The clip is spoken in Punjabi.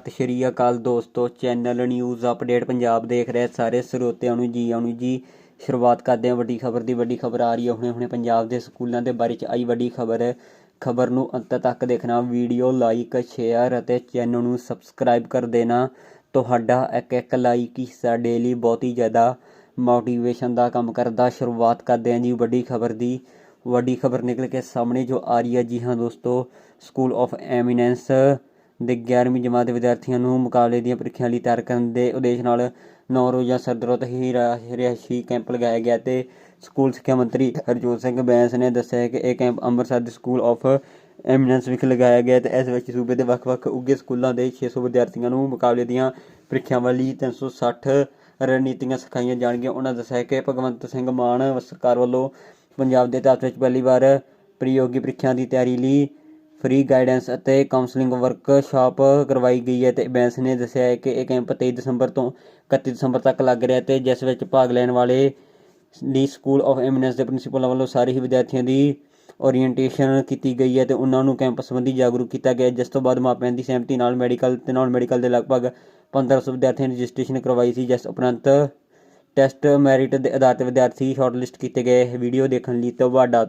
ਸਤਿ ਸ਼੍ਰੀ ਅਕਾਲ ਦੋਸਤੋ, ਚੈਨਲ ਨਿਊਜ਼ ਅਪਡੇਟ ਪੰਜਾਬ ਦੇਖ ਰਹੇ ਸਾਰੇ ਸਰੋਤਿਆਂ ਨੂੰ ਜੀ ਆਉਣ ਜੀ। ਸ਼ੁਰੂਆਤ ਕਰਦੇ ਹਾਂ ਵੱਡੀ ਖਬਰ ਦੀ, ਵੱਡੀ ਖਬਰ ਆ ਰਹੀ ਹੈ। ਹੁਣੇ ਹੁਣੇ ਪੰਜਾਬ ਦੇ ਸਕੂਲਾਂ ਦੇ ਬਾਰੇ ਚ ਆਈ ਵੱਡੀ ਖਬਰ। ਹੈ ਖਬਰ ਨੂੰ ਅੰਤ ਤੱਕ ਦੇਖਣਾ, ਵੀਡੀਓ ਲਾਈਕ, ਸ਼ੇਅਰ ਅਤੇ ਚੈਨਲ ਨੂੰ ਸਬਸਕ੍ਰਾਈਬ ਕਰ ਦੇਣਾ। ਤੁਹਾਡਾ ਇੱਕ ਇੱਕ ਲਾਈਕ ਹੀ ਸਾਡੇ ਲਈ ਬਹੁਤ ਹੀ ਜ਼ਿਆਦਾ ਮੋਟੀਵੇਸ਼ਨ ਦਾ ਕੰਮ ਕਰਦਾ। ਸ਼ੁਰੂਆਤ ਕਰਦੇ ਹਾਂ ਜੀ ਵੱਡੀ ਖਬਰ ਦੀ। ਵੱਡੀ ਖਬਰ ਨਿਕਲ ਕੇ ਸਾਹਮਣੇ ਜੋ ਆ ਰਹੀ ਹੈ, ਜੀ ਹਾਂ ਦੋਸਤੋ ਸਕੂਲ ਆਫ ਐਮੀਨੈਂਸ ਦੇ 11ਵੀਂ ਜਮਾਤ ਦੇ ਵਿਦਿਆਰਥੀਆਂ ਨੂੰ ਮੁਕਾਬਲੇ ਦੀਆਂ ਪ੍ਰੀਖਿਆ ਲਈ ਤਿਆਰ ਕਰਨ ਦੇ ਉਦੇਸ਼ ਨਾਲ ਨੌ ਰੋਜ਼ਾ ਸਰਦਰੋਤ ਹੀ ਰਿਹਾਇਸ਼ੀ ਕੈਂਪ ਲਗਾਇਆ ਗਿਆ ਤੇ ਸਕੂਲ ਸਿੱਖਿਆ ਮੰਤਰੀ ਹਰਜੋਤ ਸਿੰਘ ਬੈਂਸ ਨੇ ਦੱਸਿਆ ਕਿ ਇਹ ਕੈਂਪ ਅੰਮ੍ਰਿਤਸਰ ਦੇ ਸਕੂਲ ਆਫ ਐਮੀਨੈਂਸ ਵਿਖੇ ਲਗਾਇਆ ਗਿਆ ਤੇ ਇਸ ਵਿੱਚ ਸੂਬੇ ਦੇ ਵੱਖ-ਵੱਖ ਉੱਘੇ ਸਕੂਲਾਂ ਦੇ 600 ਵਿਦਿਆਰਥੀਆਂ ਨੂੰ ਮੁਕਾਬਲੇ ਦੀਆਂ ਪ੍ਰੀਖਿਆਵਾਂ ਲਈ 360 ਰਣਨੀਤੀਆਂ ਸਿਖਾਈਆਂ ਜਾਣਗੀਆਂ। ਉਹਨਾਂ ਦੱਸਿਆ ਕਿ ਭਗਵੰਤ ਸਿੰਘ ਮਾਨ ਸਰਕਾਰ ਵੱਲੋਂ ਪੰਜਾਬ ਦੇ ਇਤਿਹਾਸ ਵਿੱਚ ਪਹਿਲੀ ਵਾਰ ਪ੍ਰਯੋਗੀ ਪ੍ਰੀਖਿਆ ਦੀ ਤਿਆਰੀ ਲਈ ਫ੍ਰੀ ਗਾਈਡੈਂਸ ਅਤੇ ਕਾਉਂਸਲਿੰਗ ਵਰਕਸ਼ਾਪ ਕਰਵਾਈ ਗਈ ਹੈ ਤੇ ਬੈਂਸ ਨੇ ਦੱਸਿਆ ਹੈ ਕਿ ਇਹ ਕੈਂਪ 23 ਦਸੰਬਰ ਤੋਂ 31 ਦਸੰਬਰ ਤੱਕ ਲੱਗ ਰਿਹਾ ਤੇ ਜਿਸ ਵਿੱਚ ਭਾਗ ਲੈਣ ਵਾਲੇ ਲਈ ਸਕੂਲ ਆਫ ਐਮੀਨੈਂਸ ਦੇ ਪ੍ਰਿੰਸੀਪਲਾਂ ਵੱਲੋਂ ਸਾਰੇ ਹੀ ਵਿਦਿਆਰਥੀਆਂ ਦੀ ਓਰੀਐਂਟੇਸ਼ਨ ਕੀਤੀ ਗਈ ਹੈ ਤੇ ਉਹਨਾਂ ਨੂੰ ਕੈਂਪ ਸੰਬੰਧੀ ਜਾਗਰੂਕ ਕੀਤਾ ਗਿਆ ਜਿਸ ਤੋਂ ਬਾਅਦ ਮਾਪਿਆਂ ਦੀ ਸਹਿਮਤੀ ਨਾਲ ਮੈਡੀਕਲ ਤੇ ਨਾਨ ਮੈਡੀਕਲ ਦੇ ਲਗਭਗ 1500 ਵਿਦਿਆਰਥੀਆਂ ਨੇ ਰਜਿਸਟ੍ਰੇਸ਼ਨ ਕਰਵਾਈ ਸੀ, ਜਿਸ ਉਪਰੰਤ ਟੈਸਟ ਮੈਰਿਟ ਦੇ ਆਧਾਰ ਤੇ ਵਿਦਿਆਰਥੀ ਸ਼ਾਰਟਲਿਸਟ ਕੀਤੇ ਗਏ। ਵੀਡੀਓ ਦੇਖਣ ਲਈ ਤੁਹਾਡਾ ਧੰਨ-